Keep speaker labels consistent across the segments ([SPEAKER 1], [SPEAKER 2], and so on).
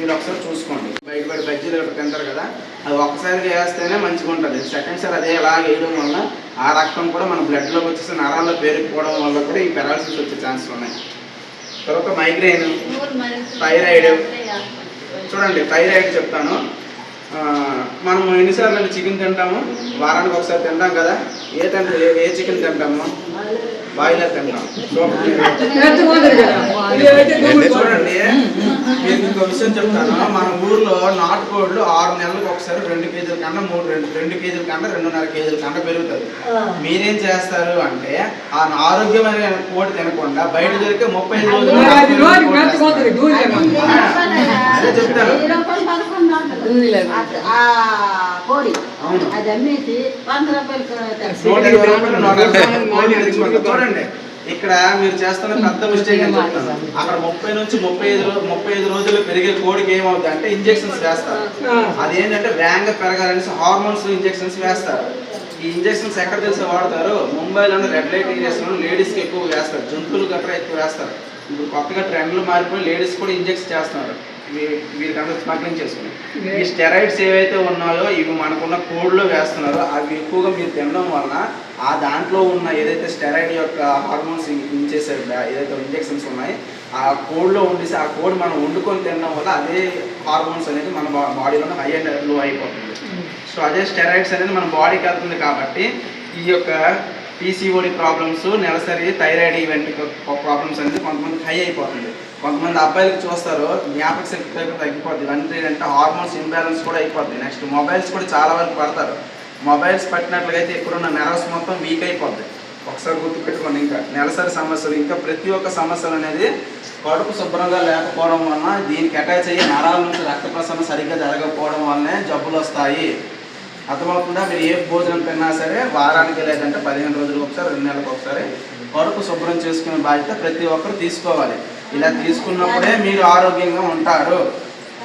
[SPEAKER 1] మీరు ఒకసారి చూసుకోండి. బయట బయట బజ్జీలు ఒకటి తింటారు కదా అది ఒక్కసారిగా వేస్తేనే మంచిగా ఉంటుంది. సెకండ్ సార్ అదే అలా వేయడం వల్ల ఆ రక్తం కూడా మన బ్లడ్లోకి వచ్చేసి నరాల్లో పేరుకుపోవడం వల్ల కూడా ఈ పెరాలసిస్ వచ్చే ఛాన్సెస్ ఉన్నాయి. తర్వాత మైగ్రెయిన్ థైరాయిడ్ చూడండి థైరాయిడ్ చెప్తాను. మనం ఎన్నిసార్లు అంటే చికెన్ తింటాము? వారానికి ఒకసారి తింటాం కదా? ఏ తింటాం ఏ- చికెన్ తింటాము? బాయిలర్ తింటాం. చూడండి. మీకు ఇంకో విషయం చెప్తాను. మన ఊర్లో నాటుకోళ్ళు ఆరు నెలలకు ఒకసారి రెండు కేజీల కన్నా మూడు రెండు రెండు కేజీల కన్నా రెండున్నర కేజీల కన్నా పెరుగుతుంది మీరేం చేస్తారు అంటే ఆ ఆరోగ్యమైన కోడి తినకుండా బయట దొరికే ముప్పై ఐదు రోజులు
[SPEAKER 2] అది రోజు
[SPEAKER 3] కోడి. అది అమ్మేసి వంద
[SPEAKER 1] రూపాయలు. చూడండి. ఇక్కడ మీరు చేస్తున్న పెద్ద మిస్టేక్ అని చెప్తాను. అక్కడ ముప్పై నుంచి ముప్పై ఐదు రో- ముప్పై ఐదు రోజులు పెరిగే కోడికి ఏమవుతుంది అంటే ఇంజెక్షన్స్ వేస్తారు. అదేంటంటే వేగంగా పెరగాలనేసి హార్మోన్స్ ఇంజెక్షన్స్ వేస్తారు. ఈ ఇంజెక్షన్స్ ఎక్కడ తెలిసి వాడతారు? ముంబైలో రెడ్ లైట్ ఏరియాస్లో లేడీస్కి ఎక్కువ వేస్తారు. జంతువులు గట్రా ఎక్కువ వేస్తారు. ఇప్పుడు కొత్తగా ట్రెండ్లు మారిపోయి లేడీస్ కూడా ఇంజెక్షన్ చేస్తున్నారు. వీ- వీరికంతా స్మగ్లింగ్ చేసుకుని. ఈ స్టెరాయిడ్స్ ఏవైతే ఉన్నాయో ఇవి మనకున్న కోడ్లో వేస్తున్నారో అవి ఎక్కువగా మీరు తినడం వలన ఆ దాంట్లో ఉన్న ఏదైతే స్టెరాయిడ్ యొక్క హార్మోన్స్ ఇంచేసే ఏదైతే ఇంజెక్షన్స్ ఉన్నాయి ఆ కోడ్లో ఉండేసి ఆ కోడ్ మనం వండుకొని తినడం వల్ల అదే హార్మోన్స్ అనేది మన బాడీలో హై అండ్లో అయిపోతుంది. సో అదే స్టెరాయిడ్స్ అనేది మన బాడీకి వెళ్తుంది కాబట్టి ఈ యొక్క పీసీఓడి ప్రాబ్లమ్స్ నెలసరి థైరాయిడ్ ఈవెంట్ ప్రాబ్లమ్స్ అనేది కొంతమంది హై అయిపోతుంది. కొంతమంది అబ్బాయిలకు చూస్తారు జ్ఞాపక శక్తి తగ్గి తగ్గిపోద్ది. ఇవన్నీ ఏంటంటే హార్మోన్స్ ఇంబ్యాలెన్స్ కూడా అయిపోద్ది. నెక్స్ట్ మొబైల్స్ కూడా చాలా వరకు పడతారు. మొబైల్స్ పట్టినట్లయితే ఇక్కడున్న నెర్వస్ మొత్తం వీక్ అయిపోద్ది. ఒకసారి గుర్తుపెట్టుకోండి ఇంకా. నెలసరి సమస్యలు. ఇంకా ప్రతి ఒక్క సమస్యలు అనేది కడుపు శుభ్రంగా లేకపోవడం వలన దీనికి అటాచ్ అయ్యే నరాల నుంచి రక్త ప్రసరణ సరిగ్గా జరగకపోవడం వల్లనే జబ్బులు వస్తాయి. అర్థమవుతుందా? మీరు ఏ భోజనం తిన్నా సరే వారానికి లేదంటే పదిహేను రోజులకు ఒకసారి రెండు నెలలకు ఒకసారి కడుపు శుభ్రం చేసుకునే బాధ్యత ప్రతి ఒక్కరు తీసుకోవాలి. ఇలా తీసుకున్నప్పుడే మీరు ఆరోగ్యంగా ఉంటారు.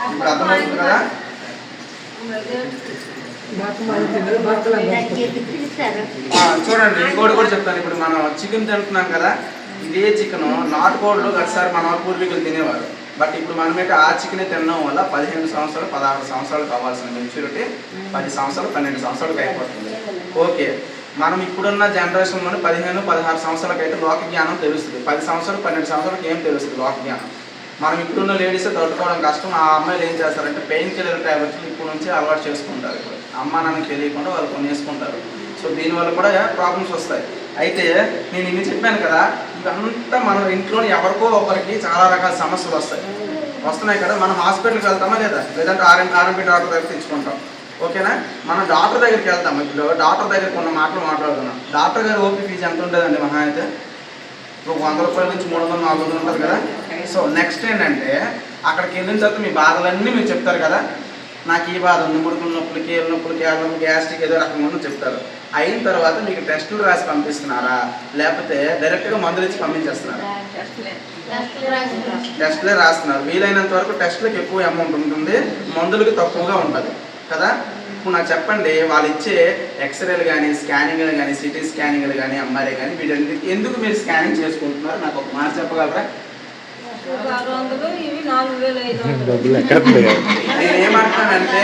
[SPEAKER 1] ఇప్పుడు అర్థమవుతుంది కదా? చూడండి ఇంకోటి కూడా చెప్తాను. ఇప్పుడు మనం చికెన్ తింటున్నాం కదా ఇదే చికెన్ నాటుకోళ్ళు ఒకసారి మన పూర్వీకులు తినేవారు. బట్ ఇప్పుడు మనమైతే ఆ చికెన్ తినడం వల్ల పదిహేను సంవత్సరాలు పదహారు సంవత్సరాలు కావాల్సిన మెచ్యూరిటీ పది సంవత్సరాలు పన్నెండు సంవత్సరాలకు అయిపోతుంది. ఓకే. మనం ఇప్పుడున్న జనరేషన్లోనే పదిహేను పదహారు సంవత్సరాలకు అయితే లోక జ్ఞానం తెలుస్తుంది. పది సంవత్సరాలు పన్నెండు సంవత్సరాలకు ఏం తెలుస్తుంది లోక జ్ఞానం? మనం ఇప్పుడున్న లేడీస్ తట్టుకోవడం కష్టం. ఆ అమ్మాయిలు ఏం చేస్తారంటే పెయిన్ కిల్లర్ ట్యాబ్లెట్స్ ఇప్పుడు నుంచి అలవాటు చేసుకుంటారు ఇప్పుడు. అమ్మ నాన్నకి తెలియకుండా వాళ్ళు కొనేసుకుంటారు. వేసుకుంటారు సో దీనివల్ల కూడా ప్రాబ్లమ్స్ వస్తాయి. అయితే నేను ఇన్ని చెప్పాను కదా ఇదంతా మన ఇంట్లో ఎవరికో ఒకరికి చాలా రకాల సమస్యలు వస్తాయి. వస్తున్నాయి కదా మనం హాస్పిటల్కి వెళ్తామా లేదా? లేదంటే ఆర్ఎం ఆర్ఎంపీ డాక్టర్ దగ్గర తెచ్చుకుంటాం. ఓకేనా? మనం డాక్టర్ దగ్గరికి వెళ్తాం. ఇప్పుడు డాక్టర్ దగ్గర కొన్ని మాటలు మాట్లాడుతున్నాం. డాక్టర్ గారు ఓపీ ఫీజు ఎంత ఉంటుందండి మహా అయితే? ఒక వంద రూపాయల నుంచి మూడు వందలు నాలుగు వందలు ఉంటుంది కదా? సో నెక్స్ట్ ఏంటంటే అక్కడికి వెళ్ళిన తర్వాత మీ బాధలన్నీ మీరు చెప్తారు కదా? నాకు ఈ బాధ ఉంది. ముడుకుల నొప్పులకి ఏళ్ళ నొప్పులకి ఏళ్ళ గ్యాస్ట్రిక్ ఏదో రకంగా చెప్తారు. అయిన తర్వాత మీకు టెస్టులు రాసి పంపిస్తున్నారా? లేకపోతే డైరెక్ట్గా మందులు ఇచ్చి పంపించేస్తున్నారా? టెస్ట్లే రాస్తున్నారు. వీలైనంత వరకు టెస్ట్లకు ఎక్కువ అమౌంట్ ఉంటుంది. మందులకి తక్కువగా ఉంటుంది. కదా? ఇప్పుడు నాకు చెప్పండి వాళ్ళు ఇచ్చే ఎక్స్రేలు కానీ స్కానింగ్లు కానీ సిటీ స్కానింగ్లు కానీ ఎంఆర్ఐ కానీ వీటన్నిటి ఎందుకు మీరు స్కానింగ్ చేసుకుంటున్నారు? నాకు ఒక మాట చెప్పగలరా?
[SPEAKER 4] ఆరు వందలు ఇవి నాలుగు వేల ఐదు వందలు.
[SPEAKER 5] డబ్బులు ఎక్కడ పోయాయి?
[SPEAKER 1] నేను ఏమంటున్నానంటే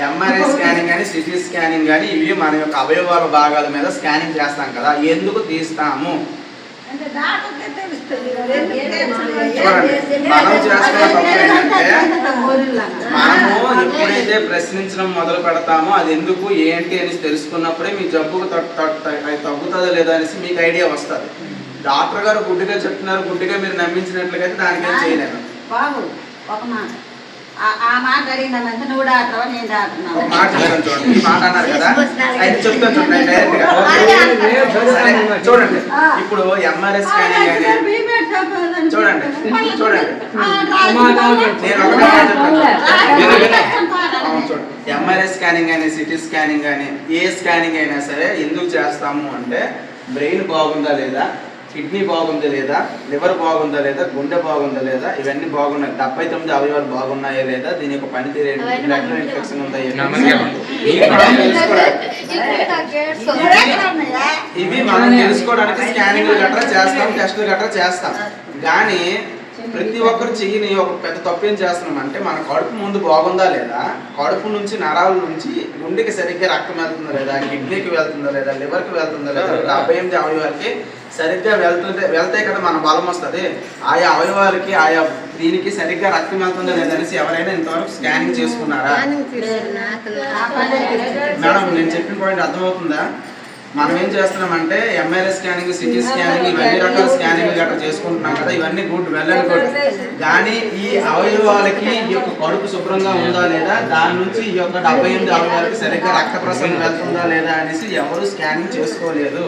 [SPEAKER 1] ఎంఆర్ఐ స్కానింగ్ కానీ సిటీ స్కానింగ్ కానీ ఇవి మన యొక్క అవయవాల భాగాల మీద స్కానింగ్ చేస్తాం కదా. ఎందుకు తీస్తాము? మనం చేస్తున్న తప్పు ఏంటంటే మనము ఎప్పుడైతే ప్రశ్నించడం మొదలు పెడతామో అది ఎందుకు ఏంటి అని తెలుసుకున్నప్పుడే మీ జబ్బుకు తగ్గుతుందో లేదో అనేసి మీకు ఐడియా వస్తుంది. డాక్టర్ గారు గుడ్డిగా చెప్తున్నారు గుడ్డిగా మీరు నమ్మించినట్లయితే దానికేం చేయలేను
[SPEAKER 3] బాబు ఒక మాట. ఆ- మాట నువ్వు డాక్టర్ నేను
[SPEAKER 1] మాట చూడండి. ఈ మాట అన్నారు కదా? అయితే చెప్తాను చూడండి. డైరెక్ట్గా. సరే, చూడండి. ఇప్పుడు ఎంఆర్ఐ స్కానింగ్ కానీ చూడండి. చూడండి. నేను ఒకటే చెప్తాను. ఎంఆర్ఐ స్కానింగ్ కానీ సిటీ స్కానింగ్ కానీ ఏ స్కానింగ్ అయినా సరే ఎందుకు చేస్తాము అంటే బ్రెయిన్ బాగుందా లేదా? కిడ్నీ బాగుందా లేదా లివర్ బాగుందా లేదా గుండె బాగుందా లేదా ఇవన్నీ బాగున్నాయి. డెబ్బై తొమ్మిది అవయవాలు బాగున్నాయా లేదా దీని యొక్క పనితీరు బ్లడ్. ఇన్ఫెక్షన్ ఉందా ఇవి మనం తెలుసుకోవడానికి స్కానింగ్ గట్రా చేస్తాం టెస్టులు గట్రా చేస్తాం. కానీ ప్రతి ఒక్కరు చెయ్యని ఒక పెద్ద తప్పు ఏం చేస్తున్నాం అంటే మన కడుపు ముందు బాగుందా లేదా? కడుపు నుంచి నరాల నుంచి గుండెకి సరిగ్గా రక్తం వెళ్తుందా లేదా? కిడ్నీకి వెళ్తుందా లేదా? లివర్కి వెళ్తుందా లేదా? డెబ్బై ఎనిమిది అవయవాలకి సరిగ్గా వెళ్తుంటే వెళ్తే కదా మన బలం వస్తుంది. ఆయా అవయవాలకి ఆయా దీనికి సరిగ్గా రక్తం వెళ్తుందా లేదా అనేసి ఎవరైనా ఇంతవరకు స్కానింగ్ చేసుకున్నారా? మేడం నేను చెప్పిన పాయింట్ అర్థమవుతుందా? మనం ఏం చేస్తున్నామంటే ఎంఆర్ఐ స్కానింగ్ సిటీ స్కానింగ్ ఇవన్నీ రకాల స్కానింగ్ గట్రా చేసుకుంటున్నాం కదా ఇవన్నీ గుడ్ వెల్ అండ్ గుడ్ కానీ ఈ అవయవాలకి ఈ యొక్క కడుపు శుభ్రంగా ఉందా లేదా దాని నుంచి ఈ యొక్క డెబ్బై ఎనిమిది అవయవాలకి సరిగ్గా రక్త ప్రసరణ వెళ్తుందా లేదా అనేసి ఎవరు స్కానింగ్ చేసుకోలేదు.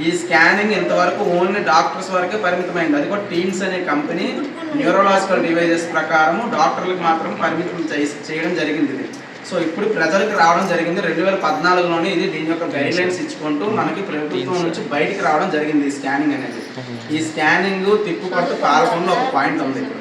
[SPEAKER 1] ఈ స్కానింగ్ ఇంతవరకు ఓన్లీ డాక్టర్స్ వరకే పరిమితమైంది. అది కూడా టీమ్స్ అనే కంపెనీ న్యూరలాజికల్ డివైజెస్ ప్రకారం డాక్టర్లకు మాత్రం పరిమితం చేయ- చేయడం జరిగింది ఇది. సో ఇప్పుడు ప్రజలకు రావడం జరిగింది రెండు వేల పద్నాలుగులోనే ఇది దీని యొక్క గైడ్ లైన్స్ ఇచ్చుకుంటూ మనకి ప్రభుత్వం నుంచి బయటికి రావడం జరిగింది ఈ స్కానింగ్ అనేది. ఈ స్కానింగ్ తిప్పుకొట్టు పాల్గొన్న ఒక పాయింట్ ఉంది ఇప్పుడు.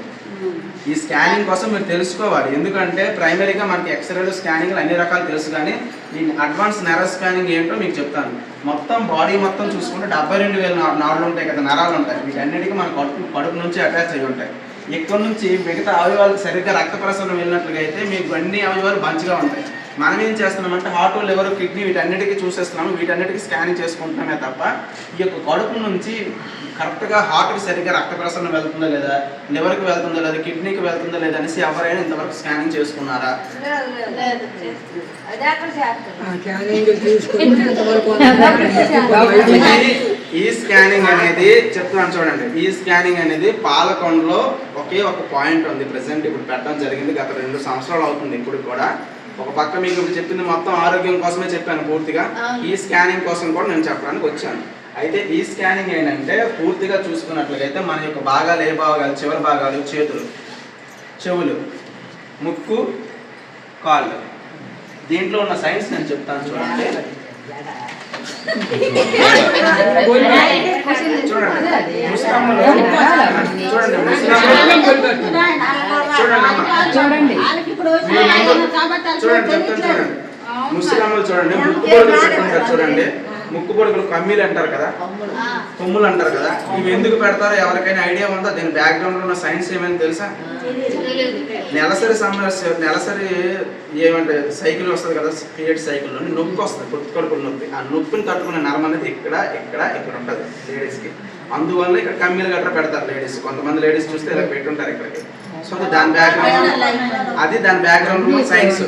[SPEAKER 1] ఈ స్కానింగ్ కోసం మీరు తెలుసుకోవాలి. ఎందుకంటే ప్రైమరీగా మనకి ఎక్స్రేలు స్కానింగ్ అన్ని రకాలు తెలుసు కానీ ఈ అడ్వాన్స్ నెర స్కానింగ్ ఏంటో మీకు చెప్తాను. మొత్తం బాడీ మొత్తం చూసుకుంటే డెబ్బై రెండు వేల నా- నాడులు ఉంటాయి కదా నరాలు ఉంటాయి. వీటన్నిటికీ మన కడుపు కడుపు నుంచి అటాచ్ అయి ఉంటాయి. ఇక్కడ నుంచి మిగతా అవయవాలకు సరిగ్గా రక్త ప్రసరణ వెళ్ళినట్లుగా అయితే మీకు అన్ని అవయవాలు మంచిగా ఉంటాయి. మనం ఏం చేస్తున్నామంటే హార్ట్ లివర్ కిడ్నీ వీటన్నిటికీ చూసేస్తున్నాము. వీటన్నిటికీ స్కానింగ్ చేసుకుంటున్నామే తప్ప ఈ యొక్క కడుపు నుంచి కరెక్ట్గా హార్ట్కి సరిగ్గా రక్త ప్రసరణ వెళ్తుందా లేదా లివర్కి వెళ్తుందా లేదా కిడ్నీకి వెళ్తుందా లేదా అనేసి ఎవరైనా ఇంతవరకు స్కానింగ్ చేసుకున్నారా? ఈ స్కానింగ్ అనేది చెప్తున్నాను చూడండి. ఈ స్కానింగ్ అనేది పాలకొండలో ఒకే ఒక పాయింట్ ఉంది ప్రెసెంట్. ఇప్పుడు పెట్టడం జరిగింది గత రెండు సంవత్సరాలు అవుతుంది ఇప్పుడు కూడా. ఒక పక్క మీకు ఇప్పుడు చెప్పింది మొత్తం ఆరోగ్యం కోసమే చెప్పాను పూర్తిగా. ఈ స్కానింగ్ కోసం కూడా నేను చెప్పడానికి వచ్చాను. అయితే ఈ స్కానింగ్ ఏంటంటే పూర్తిగా చూసుకున్నట్లయితే మన యొక్క భాగాలు ఏ భాగాలు? చివరి భాగాలు చేతులు. చెవులు ముక్కు కాళ్ళు. దీంట్లో ఉన్న సైన్స్ నేను చెప్తాను చూడండి. చూడండి. చూడండి. ముస్లింలు
[SPEAKER 3] చూడండి.
[SPEAKER 1] చూడండి. ముక్కు పొడుగులు కమ్మీలు అంటారు కదా? కొమ్ములు. అంటారు కదా? ఇవి ఎందుకు పెడతారో ఎవరికైనా ఐడియా ఉందా? దీని బ్యాక్గ్రౌండ్లో ఉన్న సైన్స్ ఏమైనా తెలుసా? నెలసరి సమస్య నెలసరి ఏమంటే సైకిల్ వస్తుంది కదా? పీరియడ్ సైకిల్లో నొప్పి వస్తుంది కడుపుల నొప్పి. ఆ నొప్పిని తట్టుకునే నరం అనేది ఇక్కడ ఇక్కడ ఇక్కడ ఉంటుంది లేడీస్కి అందువల్ల ఇక్కడ కమ్మీలు గట్రా పెడతారు లేడీస్ కొంతమంది లేడీస్ చూస్తే ఇలా పెట్టుంటారు ఇక్కడికి. సో దాని బ్యాక్గ్రౌండ్ అది దాని బ్యాక్గ్రౌండ్ సైన్స్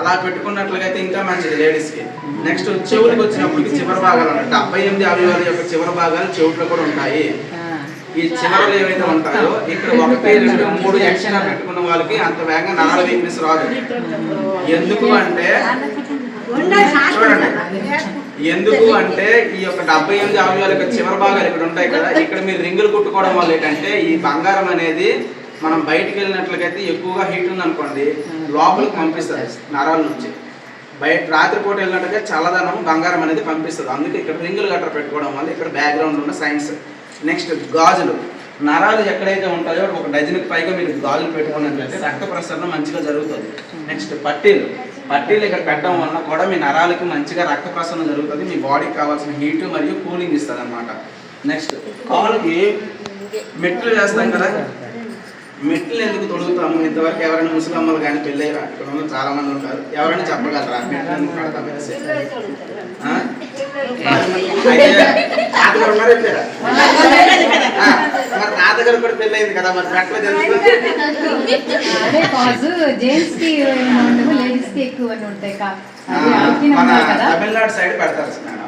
[SPEAKER 1] అలా పెట్టుకున్నట్లుగా అయితే ఇంకా మంచిది లేడీస్కి. నెక్స్ట్ చెవులకు వచ్చినప్పటికి చివరి భాగాలు ఉంటాయి. డెబ్బై ఎనిమిది అవయవాల యొక్క చివరి భాగాలు చెవుట్లో కూడా ఉంటాయి. ఈ చివరలు ఏవైతే ఉంటాయో ఇక్కడ ఒకటి రెండు మూడు ఎక్స్ట్రా పెట్టుకున్న వాళ్ళకి అంత వేగంగా నరాల వీక్నెస్ రాదు. ఎందుకు అంటే ఎందుకు అంటే ఈ యొక్క డెబ్బై ఎనిమిది అవయవాల యొక్క చివరి భాగాలు ఇక్కడ ఉంటాయి కదా. ఇక్కడ మీరు రింగులు కుట్టుకోవడం వల్ల ఏంటంటే ఈ బంగారం అనేది మనం బయటికి వెళ్ళినట్లయితే ఎక్కువగా హీట్ ఉంది అనుకోండి లోపలికి పంపిస్తుంది నరాల నుంచి. బయట రాత్రిపూట వెళ్ళినట్టుగా చల్లదనం బంగారం అనేది పంపిస్తుంది. అందుకే ఇక్కడ రింగులు గట్ర పెట్టుకోవడం వల్ల ఇక్కడ బ్యాక్గ్రౌండ్ ఉన్న సైన్స్ నెక్స్ట్ గాజులు. నరాలు ఎక్కడైతే ఉంటాయో ఒక డజన్కి పైగా మీరు గాజులు పెట్టుకున్నట్లయితే రక్త ప్రసరణ మంచిగా జరుగుతుంది. నెక్స్ట్ పట్టీలు. పట్టీలు ఇక్కడ పెట్టడం వలన కూడా మీ నరాలకి మంచిగా రక్త ప్రసరణ జరుగుతుంది. మీ బాడీకి కావాల్సిన హీట్ మరియు కూలింగ్ ఇస్తుంది అనమాట నెక్స్ట్ కాలుకి మెట్లు వేస్తాం కదా. మెట్లు ఎందుకు తొడుగుతాము? ఇంతవరకు ఎవరైనా ముసలమ్మలు కానీ పెళ్ళయ్యారా? ఇక్కడ ఉన్న చాలా మంది ఉంటారు. ఎవరైనా చెప్పగలరా? మెట్లు ఎందుకు తాతగారు మరి తాతగారు కూడా పెళ్ళయింది కదా. మరి మెట్లు
[SPEAKER 5] కి లేడీస్ ఎక్కువ అని ఉంటాయి
[SPEAKER 1] తమిళనాడు సైడ్ పెడతారు మేడం.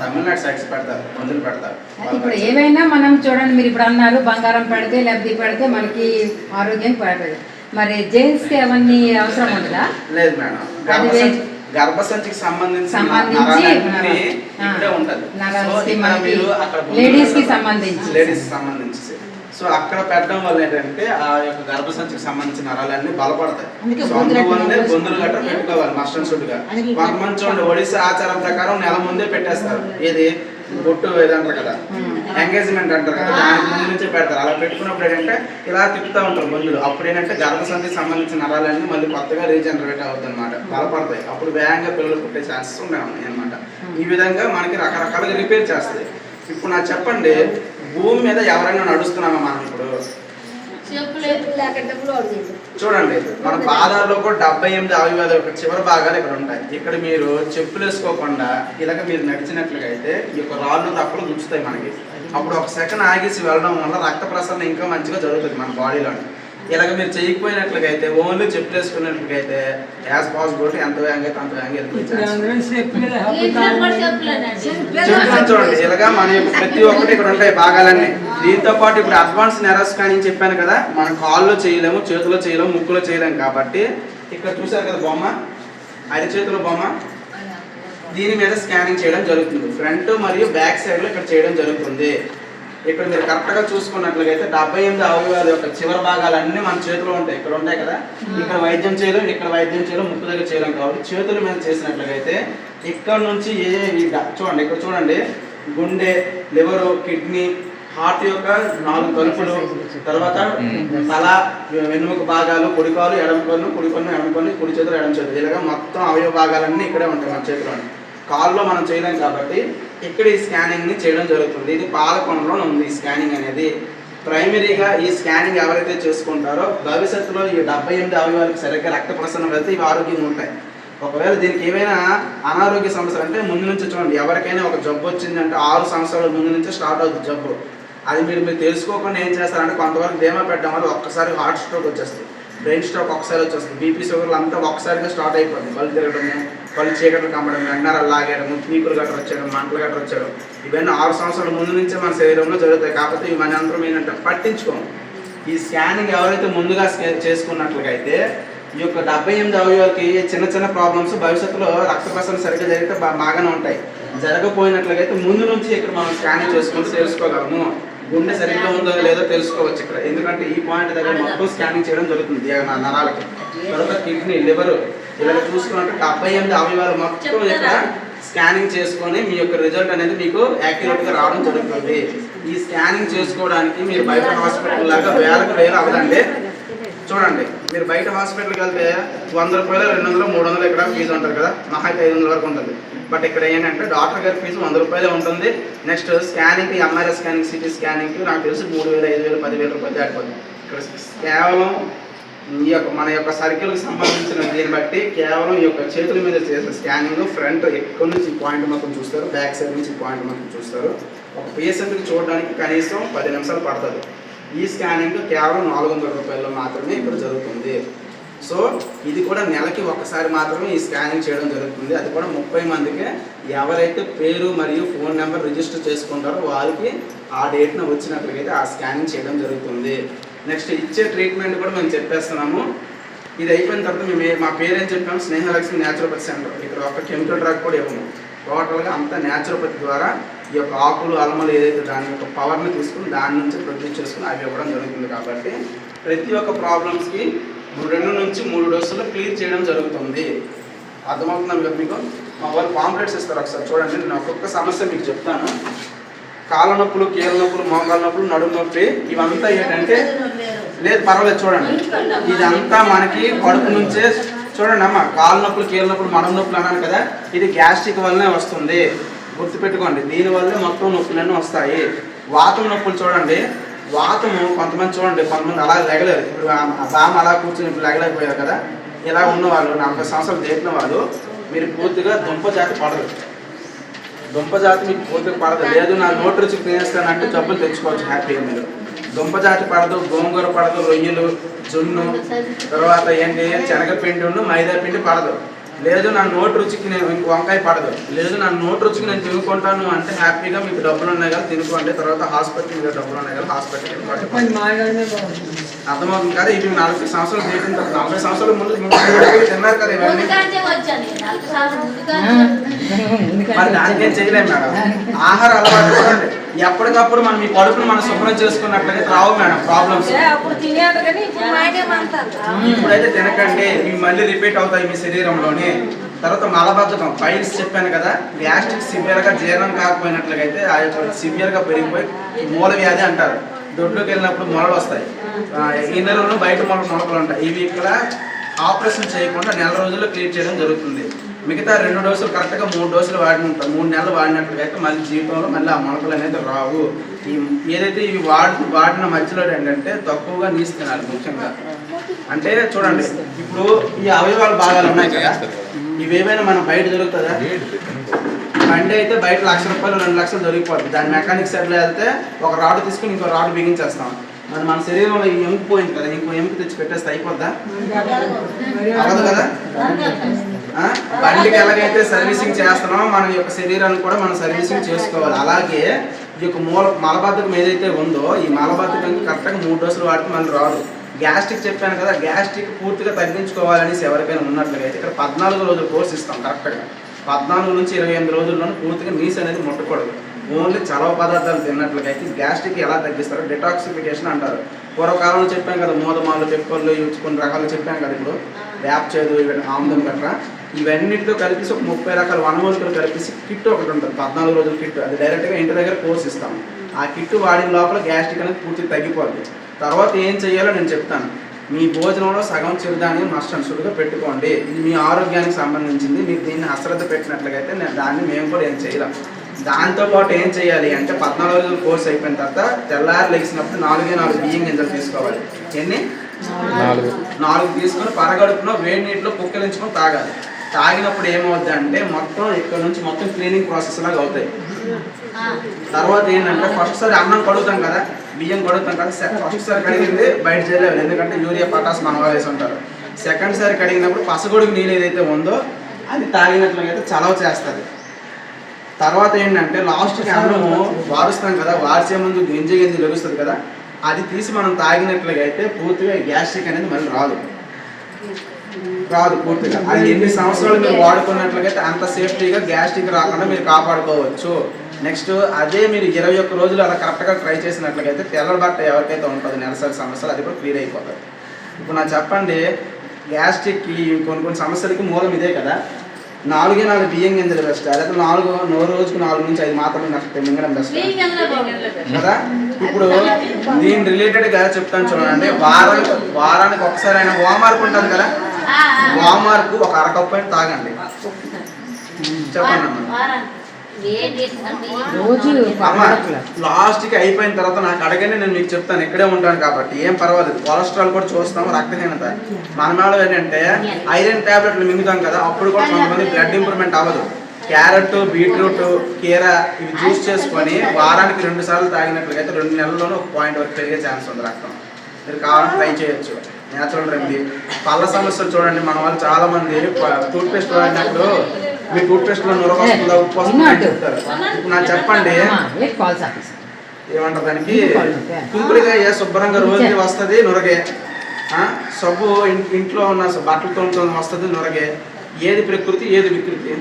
[SPEAKER 1] తమిళనాడు సైడ్స్ పెడతారు మందులు పెడతారు.
[SPEAKER 5] ఇప్పుడు ఏవైనా మనం చూడండి మీరు ఇప్పుడు అన్నారు బంగారం పెడితే ఇది పెడితే మనకి ఆరోగ్యం పడదు మరి జెంట్స్కి అవన్నీ అవసరం ఉండదా?
[SPEAKER 1] లేదు మేడం. గర్భసంచికి
[SPEAKER 5] సంబంధించి
[SPEAKER 1] నరాలన్నీ
[SPEAKER 5] ఆ,
[SPEAKER 1] ఇక్కడే ఉంటది.
[SPEAKER 5] నరాలకి
[SPEAKER 1] సో ఇక్కడ
[SPEAKER 5] మనకి
[SPEAKER 1] మీరు అక్కడ
[SPEAKER 5] ladies కి సంబంధించి.
[SPEAKER 1] లేడీస్ సంబంధించి. సో అక్కడ పెట్టడం వల్ల ఏంటంటే ఆ యొక్క గర్భసంచికి సంబంధించిన నరాలన్నీ బలపడతాయి. సో
[SPEAKER 3] బొందులు
[SPEAKER 1] అందువల్లనే
[SPEAKER 3] అట్లా
[SPEAKER 1] బొందులు గట్రా పెట్టుకోవాలి మస్టన్
[SPEAKER 3] అందుకే
[SPEAKER 1] కొంతమంది చూడండి ఒడిశా ఆచారం ప్రకారం నెల ముందే పెట్టేస్తారు. ఏది? బొట్టు ఏదంటారు కదా? ఎంగేజ్మెంట్ అంటారు కదా దానికి ముందు నుంచే పెడతారు. అలా పెట్టుకున్నప్పుడు ఏంటంటే ఇలా తిప్పుతూ ఉంటారు బంధువులు అప్పుడు ఏంటంటే గర్భసంధికి సంబంధించిన నరాలన్నీ మళ్ళీ కొత్తగా రీజనరేట్ అవుతుంది అనమాట బలపడతాయి. అప్పుడు వేగంగా పిల్లలు పుట్టే ఛాన్సెస్ ఉన్నాయి అనమాట ఈ విధంగా మనకి రకరకాలుగా రిపేర్ చేస్తాయి. ఇప్పుడు నాకు చెప్పండి భూమి మీద ఎవరైనా నడుస్తున్నామా మనం ఇప్పుడు? చూడండి మన పాదాల్లో కూడా డెబ్బై ఎనిమిది అవయవాలు యొక్క చివరి భాగాలు ఇక్కడ ఉంటాయి. ఇక్కడ మీరు చెప్పులు వేసుకోకుండా ఇలాగ మీరు నడిచినట్లుగా అయితే ఈ యొక్క రాళ్ళు తప్పులు గుచ్చుతాయి మనకి. అప్పుడు ఒక సెకండ్ ఆగేసి వెళ్ళడం వల్ల రక్త ప్రసరణ ఇంకా మంచిగా జరుగుతుంది మన బాడీలో ఇలాగ మీరు చేయకపోయినట్లుగా అయితే ఓన్లీ అయితే యాజ్ పాసిబిలిటీ ఎంత వేగంగా అయితే అంత వేగంగా చూడండి ఇలాగా మన యొక్క ప్రతి ఒక్కటి ఇక్కడ ఉంటాయి భాగాలన్నీ. దీంతో పాటు ఇప్పుడు అడ్వాన్స్ నెరస్ కానీ చెప్పాను కదా మన కాల్లో చేయలేము చేతిలో చేయలేము ముక్కులో చేయలేము కాబట్టి ఇక్కడ చూసారు కదా బొమ్మ? అరిచేతుల బొమ్మ? దీని మీద స్కానింగ్ చేయడం జరుగుతుంది. ఫ్రంట్ మరియు బ్యాక్ సైడ్లో ఇక్కడ చేయడం జరుగుతుంది. ఇక్కడ మీరు కరెక్ట్గా చూసుకున్నట్లయితే డెబ్బై ఎనిమిది అవయవాల యొక్క చివరి భాగాలన్నీ మన చేతిలో ఉంటాయి. ఇక్కడ ఉంటాయి కదా? ఇక్కడ వైద్యం చేయడం ఇక్కడ వైద్యం చేయడం ముక్కు దగ్గర చేయడం కాబట్టి చేతుల మీద చేసినట్లయితే ఇక్కడ నుంచి ఏ చూడండి ఇక్కడ చూడండి. గుండె లివరు కిడ్నీ హార్ట్ యొక్క నాలుగు తలుపులు తర్వాత తల వెన్నుముక భాగాలు కుడికాలు ఎడమ కన్ను కుడి కన్ను ఎడమ కన్ను కుడి చేతులు ఎడమ చేతులు. ఇలాగా మొత్తం అవయవ భాగాలన్నీ ఇక్కడే ఉంటాయి మన చేతిలో కాల్లో మనం చేయలేం కాబట్టి ఇక్కడ ఈ స్కానింగ్ని చేయడం జరుగుతుంది. ఇది పాలకొండలో ఉంది ఈ స్కానింగ్ అనేది. ప్రైమరీగా ఈ స్కానింగ్ ఎవరైతే చేసుకుంటారో భవిష్యత్తులో ఈ డెబ్బై ఎనిమిది అవయవాలకు సరిగ్గా రక్త ప్రసరణ వెళ్తే ఇవి ఆరోగ్యంగా ఉంటాయి. ఒకవేళ దీనికి ఏమైనా అనారోగ్య సమస్యలు అంటే ముందు నుంచి చూడండి. ఎవరికైనా ఒక జబ్బు వచ్చిందంటే ఆరు సంవత్సరాల ముందు నుంచే స్టార్ట్ అవుతుంది జబ్బు. అది మీరు మీరు తెలుసుకోకుండా ఏం చేస్తారంటే కొంతవరకు ధీమా పెట్టడం వల్ల ఒక్కసారి హార్ట్ స్ట్రోక్ వచ్చేస్తుంది. బ్రెయిన్ స్ట్రోక్ ఒకసారి వచ్చేస్తుంది. బీపీ షుగర్లు అంతా ఒకసారిగా స్టార్ట్ అయిపోతుంది. కళ్ళు తిరగడము వాళ్ళు చీకట్లు కమ్మడం ఎండారాలు లాగేయడము పీకులు గట్ర వచ్చేయడం మంటలు గట్ర వచ్చేయడం ఇవన్నీ ఆరు సంవత్సరాల ముందు నుంచే మన శరీరంలో జరుగుతాయి. కాకపోతే ఇవి మన అంతరం ఏంటంటే పట్టించుకోము ఈ స్కానింగ్ ఎవరైతే ముందుగా స్కే- చేసుకున్నట్లుగా అయితే ఈ యొక్క డెబ్బై ఎనిమిది అవయవాలకి చిన్న చిన్న ప్రాబ్లమ్స్ భవిష్యత్తులో రక్త ప్రసరణ సరిగ్గా జరిగితే బాగానే ఉంటాయి. జరగపోయినట్లయితే ముందు నుంచి ఇక్కడ మనం స్కానింగ్ చేసుకొని తెలుసుకోగలము. గుండె సరిగ్గా ఉందో లేదో తెలుసుకోవచ్చు ఇక్కడ. ఎందుకంటే ఈ పాయింట్ దగ్గర మొత్తం స్కానింగ్ చేయడం జరుగుతుంది. నరాలకి. తర్వాత కిడ్నీ లివర్ ఇలా చూసుకున్నట్టు డెబ్బై ఎనిమిది అవయవాలు మొత్తం ఇక్కడ స్కానింగ్ చేసుకొని మీ యొక్క రిజల్ట్ అనేది మీకు యాక్యురేట్గా రావడం జరుగుతుంది. ఈ స్కానింగ్ చేసుకోవడానికి మీరు బయట హాస్పిటల్ లాగా వేలకు వేలు అవదండి చూడండి మీరు బయట హాస్పిటల్కి వెళ్తే వంద రూపాయలు రెండు వందలు మూడు వందలు ఇక్కడ ఫీజు ఉంటుంది కదా? మహా ఐదు వందల వరకు ఉంటుంది. బట్ ఇక్కడ ఏంటంటే డాక్టర్ గారి ఫీజు వంద రూపాయలే ఉంటుంది. Next scanning MRI scanning CT scanning నాకు తెలిసి మూడు వేలు ఐదు వేలు పదివేల రూపాయలు దాటిపోతుంది ఇక్కడ కేవలం ఈ యొక్క మన యొక్క సర్కిల్కి సంబంధించిన దీన్ని బట్టి కేవలం ఈ యొక్క చేతుల మీద చేసే స్కానింగ్ ఫ్రంట్ ఎక్కడి నుంచి పాయింట్ మొత్తం చూస్తారు బ్యాక్ సైడ్ నుంచి పాయింట్ మొత్తం చూస్తారు. ఒక పేషెంట్కి చూడడానికి కనీసం పది నిమిషాలు పడుతుంది. ఈ స్కానింగ్ కేవలం నాలుగు వందల రూపాయల్లో మాత్రమే ఇక్కడ జరుగుతుంది. సో ఇది కూడా నెలకి ఒకసారి మాత్రమే ఈ స్కానింగ్ చేయడం జరుగుతుంది. అది కూడా ముప్పై మందికి ఎవరైతే పేరు మరియు ఫోన్ నెంబర్ రిజిస్టర్ చేసుకుంటారో వారికి ఆ డేట్న వచ్చినట్లయితే ఆ స్కానింగ్ చేయడం జరుగుతుంది. నెక్స్ట్ ఇచ్చే ట్రీట్మెంట్ కూడా మేము చెప్పేస్తున్నాము. ఇది అయిపోయిన తర్వాత మేము మా పేరేం చెప్పాము? Snehalakshmi naturopathy centre. ఇక్కడ ఒక కెమికల్ డ్రాగ్ కూడా ఇవ్వము. టోటల్గా అంతా న్యాచురోపతి ద్వారా ఈ యొక్క ఆకులు అలమలు ఏదైతే దాని యొక్క పవర్ని తీసుకుని దాని నుంచి ప్రొడ్యూస్ చేసుకుని అవి ఇవ్వడం జరుగుతుంది కాబట్టి ప్రతి ఒక్క ప్రాబ్లమ్స్కి రెండు నుంచి మూడు డోసులు క్లియర్ చేయడం జరుగుతుంది. అర్థమవుతుందా మీకు? మీకు మా వాళ్ళు పాంప్లెట్స్ ఇస్తారు ఒకసారి చూడండి. నేను ఒక్కొక్క సమస్య మీకు చెప్తాను. కాళ్ళ నొప్పులు కీళ్ళ నొప్పులు మోకాళ్ళ నొప్పులు నడుము నొప్పి ఇవంతా ఏంటంటే లేదు పర్వాలేదు చూడండి. ఇదంతా మనకి కడుపు నుంచే చూడండి అమ్మ కాళ్ళ నొప్పులు కీళ్ళ నొప్పులు మనం నొప్పులు అన్నాను కదా ఇది గ్యాస్ట్రిక్ వల్లనే వస్తుంది. గుర్తుపెట్టుకోండి దీనివల్ల మొత్తం నొప్పులన్నీ వస్తాయి. వాతం నొప్పులు చూడండి. వాతము కొంతమంది చూడండి కొంతమంది అలా లెగలేరు. ఇప్పుడు ఆ బామ్మ అలా కూర్చొని ఇప్పుడు లెగలేకపోయారు కదా. ఇలా ఉన్నవాళ్ళు నలభై సంవత్సరాలు దేటిన వాళ్ళు మీరు పూర్తిగా దుంప జాతి పడదు దుంప జాతి మీకు పూర్తిగా పడదు. లేదు నా నోటి రుచి తినేస్తానంటే జబ్బులు తెచ్చుకోవచ్చు హ్యాపీగా మీరు. దుంప జాతి పడదు గోంగూర పడదు రొయ్యలు జున్ను తర్వాత ఏంటి? శనగపిండి మైదా పిండి పడదు. లేదు నా నోటి రుచికి నేను ఇంక వంకాయ పడదు. లేదు నా నోటి రుచికి నేను తినుకుంటాను అంటే హ్యాపీగా మీకు డబ్బులు ఉన్నాయి కదా తినుకోండి. తర్వాత హాస్పిటల్ మీద డబ్బులు ఉన్నాయి కదా
[SPEAKER 2] బాగుంది
[SPEAKER 1] అర్థమవుతుంది కదా ఇది నలభై సంవత్సరాలు చేసిన తర్వాత నలభై సంవత్సరాల ముందు తిన్నారు కదా ఇవన్నీ. మరి దానికి ఏం చేయలేము మేడం? ఆహార అలవాటు చూడండి ఎప్పటికప్పుడు మనం ఈ కడుపును మనం శుభ్రం చేసుకున్నట్లయితే రావు మేడం ప్రాబ్లమ్స్ ఇప్పుడైతే తినకండి ఇవి మళ్ళీ రిపీట్ అవుతాయి మీ శరీరంలోని. తర్వాత మలబద్ధకం ఫైల్స్ చెప్పాను కదా గ్యాస్ట్రిక్ సివియర్గా జీర్ణం కాకపోయినట్లుగా అయితే ఆ యొక్క సివియర్గా పెరిగిపోయి మూల వ్యాధి అంటారు. దొడ్లోకి వెళ్ళినప్పుడు మొలలు వస్తాయి. ఇన్నర్లు బయట మొల మొలకలు ఉంటాయి. ఇవి ఇక్కడ ఆపరేషన్ చేయకుండా నెల రోజుల్లో క్లియర్ చేయడం జరుగుతుంది. మిగతా రెండు డోసులు కరెక్ట్గా మూడు డోసులు వాడిన ఉంటాం మూడు నెలలు వాడినట్లయితే మళ్ళీ జీవితంలో మళ్ళీ ఆ మొలకలు అనేది రావు. ఈ ఏదైతే ఇవి వాడి వాడిన మధ్యలో ఏంటంటే తక్కువగా నీసు తినాలి ముఖ్యంగా. అంటే చూడండి ఇప్పుడు ఈ అవయవాలు భాగాలు ఉన్నాయి కదా ఇవేమైనా మనం బయట దొరుకుతుందా బండి అయితే బయట లక్ష రూపాయలు రెండు లక్షలు దొరికిపోతుంది దాని మెకానిక్ సైడ్లో వెళ్తే ఒక రాడ్ తీసుకుని ఇంకో రాడ్ బిగించేస్తాం. మరి మన శరీరంలో ఈ ఎముక పోయింది కదా ఇంకో ఎముక తెచ్చి పెట్టేస్తే అయిపోద్దా? అవ్వదు కదా? బండికి ఎలాగైతే సర్వీసింగ్ చేస్తున్నామో మన యొక్క శరీరాన్ని కూడా మనం సర్వీసింగ్ చేసుకోవాలి. అలాగే ఈ యొక్క మూల మలబద్ధకం ఏదైతే ఉందో ఈ మలబద్ధకం కరెక్ట్గా మూడు డోసులు వాడితే మళ్ళీ రాదు. గ్యాస్ట్రిక్ చెప్పాను కదా గ్యాస్ట్రిక్ పూర్తిగా తగ్గించుకోవాలనేసి ఎవరికైనా ఉన్నట్లుగా అయితే ఇక్కడ పద్నాలుగు రోజులు కోర్స్ ఇస్తాం కరెక్ట్గా పద్నాలుగు నుంచి ఇరవై ఎనిమిది రోజుల్లోనూ పూర్తిగా నీస్ అనేది ముట్టకూడదు. ఓన్లీ చలవ పదార్థాలు తిన్నట్లుగా అయితే గ్యాస్ట్రిక్ ఎలా తగ్గిస్తారో డిటాక్సిఫికేషన్ అంటారు. పూర్వకాలంలో చెప్పాం కదా మోదమాలు ఇవి కొన్ని రకాలు చెప్పాం కదా ఇప్పుడు. వేప చేదు ఇవన్నీ ఆముదం గట్రా. ఇవన్నిటితో కలిపేసి ఒక ముప్పై రకాల వనమూలికలు కలిపేసి కిట్ ఒకటి ఉంటుంది. పద్నాలుగు రోజుల కిట్ అది డైరెక్ట్గా ఇంటి దగ్గర కోర్స్ ఇస్తాం ఆ కిట్ వాడిన లోపల గ్యాస్ట్రిక్ అనేది పూర్తిగా తగ్గిపోద్ది. తర్వాత ఏం చేయాలో నేను చెప్తాను. మీ భోజనంలో సగం చిరుధాన్యం మస్ట్ అండ్ షుడ్గా పెట్టుకోండి. ఇది మీ ఆరోగ్యానికి సంబంధించింది. మీరు దీన్ని అశ్రద్ధ పెట్టినట్లయితే నేను దాన్ని మేము కూడా ఏం చేయలేం. దాంతో పాటు ఏం చేయాలి అంటే పద్నాలుగు రోజుల కోర్స్ అయిపోయిన తర్వాత తెల్లారి లేచినప్పుడు నాలుగే నాలుగు బియ్యం గింజలు తీసుకోవాలి. ఎన్ని? నాలుగు. తీసుకొని పరగడుపున వేడి నీటిలో పుక్కిలించుకొని తాగాలి. తాగినప్పుడు ఏమవుద్ది అంటే మొత్తం ఇక్కడ నుంచి మొత్తం క్లీనింగ్ ప్రాసెస్ లాగా అవుతాయి. తర్వాత ఏంటంటే ఫస్ట్ సారి అన్నం కడుగుతాం కదా బియ్యం కడుగుతాం కదా ఫస్ట్ సారి కడిగింది బయట చేయలేవు ఎందుకంటే యూరియా పటాస్ మనం వేసి ఉంటారు. సెకండ్ సారి కడిగినప్పుడు పసగొడుగు నీళ్ళు ఏదైతే ఉందో అది తాగినట్లయితే చలవ చేస్తుంది. తర్వాత ఏంటంటే లాస్ట్కి అన్నము వారుస్తాం కదా వార్చే ముందు గింజ గింజ లెగుస్తుంది కదా అది తీసి మనం తాగినట్లుగా అయితే పూర్తిగా గ్యాస్ట్రిక్ అనేది మళ్ళీ రాదు. రాదు పూర్తిగా. అది ఎన్ని సంవత్సరాలు మీరు వాడుకున్నట్లయితే అంత సేఫ్టీగా గ్యాస్ట్రిక్ రాకుండా మీరు కాపాడుకోవచ్చు. నెక్స్ట్ అదే మీరు ఇరవై ఒక్క రోజులు అలా కరెక్ట్గా ట్రై చేసినట్లయితే తెల్ల బట్ట ఎవరికైతే ఉంటుందో నెలసరి సమస్యలు అది కూడా క్లియర్ అయిపోతుంది ఇప్పుడు నాకు చెప్పండి గ్యాస్ట్రిక్కి కొన్ని కొన్ని సమస్యలకి మూలం ఇదే కదా? నాలుగే నాలుగు బియ్యం గింజలు బెస్ట్ లేదా నాలుగు నూరు రోజుకు నాలుగు నుంచి ఐదు మాత్రమే నాకు మింగడం బెస్ట్ కదా? ఇప్పుడు దీని రిలేటెడ్గా చెప్తాను చూడండి. వారానికి వారానికి ఒకసారి అయినా వామార్క్ ఉంటుంది కదా? వామార్క్ ఒక అరకప్పు అయినా తాగండి. చెప్పండి అమ్మ.
[SPEAKER 5] రోజు
[SPEAKER 1] అమ్మ లాస్ట్కి అయిపోయిన తర్వాత నాకు అడగని నేను మీకు చెప్తాను. ఇక్కడే ఉంటాను కాబట్టి ఏం పర్వాలేదు. కొలెస్ట్రాల్ కూడా చూస్తాం రక్తహీనత. మనమేళ ఏంటంటే ఐరన్ టాబ్లెట్లు మింగుతాం కదా అప్పుడు కూడా కొంతమంది బ్లడ్ ఇంప్రూవ్మెంట్ అవ్వదు. క్యారెట్ బీట్రూట్ కీర ఇవి జ్యూస్ చేసుకొని వారానికి రెండు సార్లు తాగినట్లయితే రెండు నెలల్లోనూ ఒక పాయింట్ వరకు పెరిగే ఛాన్స్ ఉంది రక్తం. మీరు కావాలని ట్రై చేయొచ్చు. నేచురల్ రెమెడీ పళ్ళ సమస్యలు చూడండి మన వాళ్ళు చాలా మంది టూత్ పేస్ట్ వాడినప్పుడు మీ టూత్ పేస్ట్లో నురగ వస్తుందా ఉప్పు వస్తుందా అని చెప్తారు. ఇప్పుడు నాకు చెప్పండి. ఏమంటారు దానికి? కుంకుడికాయ శుభ్రంగా రోజు వస్తుంది నురగే సబ్బు ఇంట్లో ఉన్న బట్టలు తోముతుంది వస్తుంది నురగే ఏది ప్రకృతి ఏది వికృతి?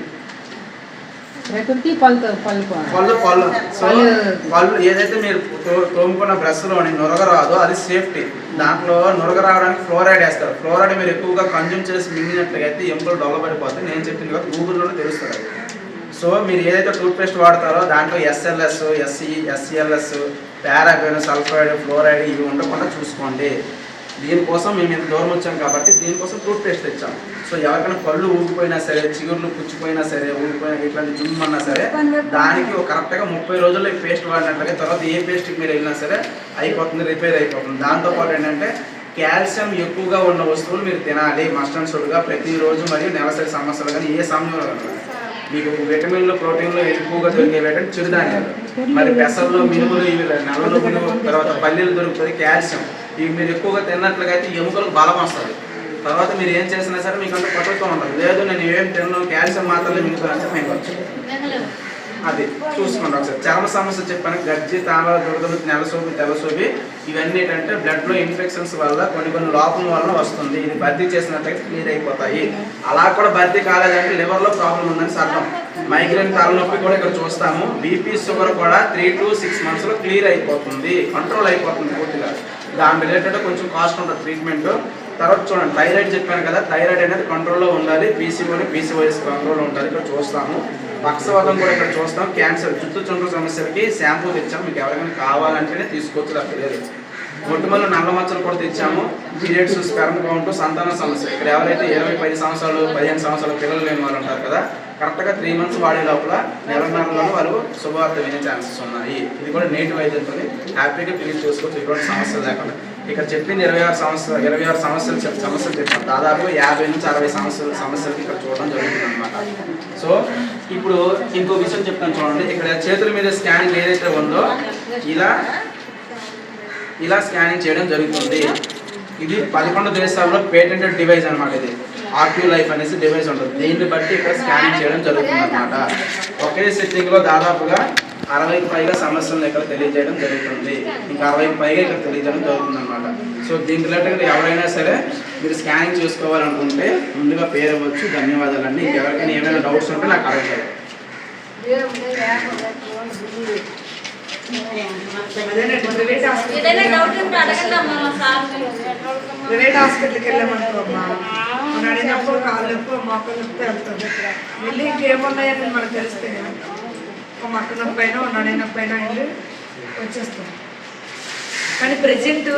[SPEAKER 5] ప్రకృతి పళ్ళు పళ్ళు
[SPEAKER 1] పళ్ళు పళ్ళు. సో
[SPEAKER 5] పళ్ళు-
[SPEAKER 1] పళ్ళు ఏదైతే మీరు తోముకున్న బ్రష్లోని నురగ రాదో అది సేఫ్టీ. దాంట్లో నురగ రావడానికి ఫ్లోరైడ్ వేస్తారు. ఫ్లోరైడ్ మీరు ఎక్కువగా కన్జ్యూమ్ చేసి మింగినట్లయితే ఎముకలు డొల్లబడిపోతే నేను చెప్పిన కదా గూగుల్లోనే తెలుస్తుంది. అది. సో మీరు ఏదైతే టూత్ పేస్ట్ వాడతారో దాంట్లో SLS SC SCLS paraben sulphide fluoride ఇవి ఉండకుండా చూసుకోండి. దీనికోసం మేము ఇంత దూరం వచ్చాం కాబట్టి దీనికోసం టూత్ పేస్ట్ తెచ్చాం. సో ఎవరికైనా పళ్ళు ఊగిపోయినా సరే చిగుర్లు పుచ్చిపోయినా సరే ఊగిపోయినా ఇట్లాంటి జుమ్ అన్నా సరే దానికి ఒక కరెక్ట్గా ముప్పై రోజుల్లో ఈ పేస్ట్ వాడినట్లయితే తర్వాత ఏ పేస్ట్కి మీరు వెళ్ళినా సరే అయిపోతుంది రిపేర్ అయిపోతుంది. దాంతోపాటు ఏంటంటే కాల్షియం ఎక్కువగా ఉన్న వస్తువులు మీరు తినాలి మస్ట్ అండ్ ప్రతిరోజు మరియు నెలసరి సమస్యలు కానీ ఏ సమయంలో కానీ మీకు విటమిన్లు ప్రోటీన్లు ఎక్కువగా దొరికేవి అంటే చిరుధాన్యాలు. మరి పెసర్లు మినుములు ఇవి నల్లలు మినుము తర్వాత పల్లీలు దొరుకుతుంది కాల్షియం. ఇవి మీరు ఎక్కువగా తిన్నట్లుగైతే ఎముకలకు బలం వస్తుంది. తర్వాత మీరు ఏం చేసినా సరే మీకు అంత పట్టుతో ఉంటుంది లేదు నేను ఏం తిన్నాను క్యాల్షియం మాత్రమే మిగుతానంటే మేము వచ్చు అది చూసుకోండి ఒకసారి. చర్మ సమస్య చెప్పాను. గజ్జి తామర దురదలు నెలసోపి తెల్లసోపి ఇవన్నీ ఏంటంటే బ్లడ్లో ఇన్ఫెక్షన్స్ వల్ల కొన్ని కొన్ని లోపం వల్ల వస్తుంది. ఇది భర్తీ చేసినట్లయితే క్లియర్ అయిపోతాయి. అలా కూడా భర్తీ కాలేదంటే లివర్లో ప్రాబ్లం ఉందని అర్థం మైగ్రేన్ తలనొప్పి కూడా ఇక్కడ చూస్తాము. బీపీ షుగర్ కూడా త్రీ టు సిక్స్ మంత్స్లో క్లియర్ అయిపోతుంది. కంట్రోల్ అయిపోతుంది దాని రిలేటెడ్ కొంచెం కాస్ట్ ఉంటుంది ట్రీట్మెంట్ తర్వాత చూడండి థైరాయిడ్ చెప్పాను కదా థైరాయిడ్ అనేది కంట్రోల్లో ఉండాలి. పీసీఓని పీసీఓఎస్ కంట్రోల్లో ఉండాలి. ఇక్కడ చూస్తాము. పక్షవాతం కూడా ఇక్కడ చూస్తాం. క్యాన్సర్ జుట్టు చుండ్రు సమస్యలకి షాంపూ తెచ్చాము. మీకు ఎవరికైనా కావాలంటేనే తీసుకోవచ్చు లేకపోతే లేదు. మొట్టమొదటి నల్ల మచ్చలు కూడా తెచ్చాము. పీరియడ్స్ స్పెరం కౌంట్ సంతాన సమస్య. ఇక్కడ ఎవరైతే ఇరవై పది సంవత్సరాలు పదిహేను సంవత్సరాలు పిల్లలు లేని వాళ్ళు ఉంటారు కదా కరెక్ట్గా త్రీ మంత్స్ వాడే లోపల నెలన్నరలో వాళ్ళు శుభవార్త వినే ఛాన్సెస్ ఉన్నాయి. ఇది కూడా నేటి వైద్యంతో హ్యాపీగా క్లియర్ చేసుకోవచ్చు. ఇటువంటి సమస్యలు లేకుండా. ఇక్కడ చెప్పింది ఇరవై ఆరు సంవత్సరాలు ఇరవై ఆరు సమస్యలు సమస్యలు చెప్పాను. దాదాపు యాభై నుంచి అరవై సమస్యలు ఇక్కడ చూడడం జరుగుతుంది అనమాట సో ఇప్పుడు ఇంకో విషయం చెప్తాను చూడండి. ఇక్కడ చేతుల మీద స్కానింగ్ ఏదైతే ఉందో ఇలా ఇలా స్కానింగ్ చేయడం జరుగుతుంది. ఇది పదకొండు దేశాల్లో పేటెంటెడ్ డివైస్ అనమాట ఇది. ఆర్క్యూ లైఫ్ అనేసి డివైస్ ఉంటుంది. దీన్ని బట్టి ఇక్కడ స్కానింగ్ చేయడం జరుగుతుంది అనమాట ఒకే సెట్టింగ్లో దాదాపుగా అరవైకి పైగా సమస్యలను ఇక్కడ తెలియజేయడం జరుగుతుంది. ఇంకా అరవైకి పైగా ఇక్కడ తెలియజేయడం జరుగుతుంది అనమాట సో దీని రిలేటెడ్ ఎవరైనా సరే మీరు స్కానింగ్ చేసుకోవాలనుకుంటే ముందుగా పేరు ఇవ్వచ్చు ధన్యవాదాలండి. ఎవరికైనా ఏమైనా డౌట్స్ ఉంటే నాకు అడగండి.
[SPEAKER 6] అదేనండి ప్రైవేట్ హాస్పిటల్
[SPEAKER 4] ఏదైనా డౌట్ ఉంటే అడగండి అమ్మా మా సార్
[SPEAKER 6] ప్రైవేట్ హాస్పిటల్కి వెళ్ళామనుకో నడినప్పుడు మనం అడిగినప్పుడు కాళ్ళు నొప్పి మొక్కలు నొప్పి వెళ్తుంది వెళ్ళి ఇంకేమున్నాయని మనకు తెలిస్తే ఒక మొక్క నొప్పి అయినా నడినొప్పి అయినా వెళ్ళి వచ్చేస్తాం కానీ ప్రజెంట్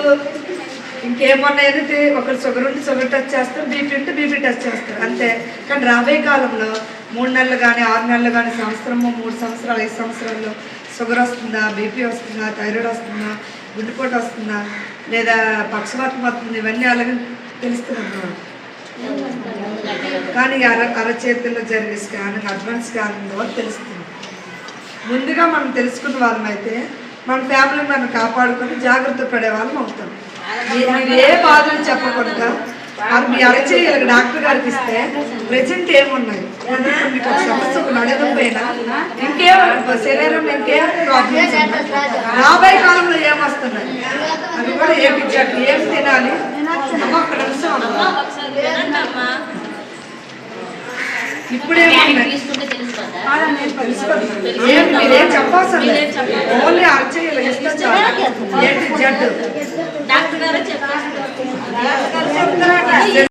[SPEAKER 6] ఇంకేమున్నాయని ఒకరు షుగర్ ఉంటే షుగర్ టెస్ట్ చేస్తారు బీపీ ఉంటే బీపీ టెస్ట్ చేస్తారు అంతే. కానీ రాబోయే కాలంలో మూడు నెలలు కానీ ఆరు నెలలు కానీ సంవత్సరము మూడు సంవత్సరాలు ఐదు సంవత్సరాల్లో షుగర్ వస్తుందా బీపీ వస్తుందా థైరాయిడ్ వస్తుందా గుండెపోటు వస్తుందా లేదా పక్షవాతం వస్తుంది ఇవన్నీ అలాగే తెలుస్తుంది అన్నమాట. కానీ అర అరచేతుల్లో జరిగే స్కానింగ్ అడ్వాన్స్ స్కానింగ్ ద్వారా తెలుస్తుంది. ముందుగా మనం తెలుసుకున్న వాళ్ళం అయితే మన ఫ్యామిలీ మనం కాపాడుకొని జాగ్రత్త పడే వాళ్ళం అవుతాం. మీరు ఏ బాధలు చెప్పకుండా మరి మీ అరచేయాలి డాక్టర్ గారికి ఇస్తే ప్రెజెంట్ ఏమున్నాయి? మీకు ఒక సమస్య నడకపోయినా ఇంకే శరీరం ఇంకే ప్రాబ్లమ్స్ రాబోయే కాలంలో ఏమొస్తున్నాయి? అది కూడా ఏమి ఏం తినాలి? ఏం మీరేం చెప్పాల్సిందే
[SPEAKER 4] మీరేం చెప్పాలి.
[SPEAKER 6] ఓన్లీ అరచేయాలి
[SPEAKER 4] డాక్టర్ గారే
[SPEAKER 6] చెప్తారట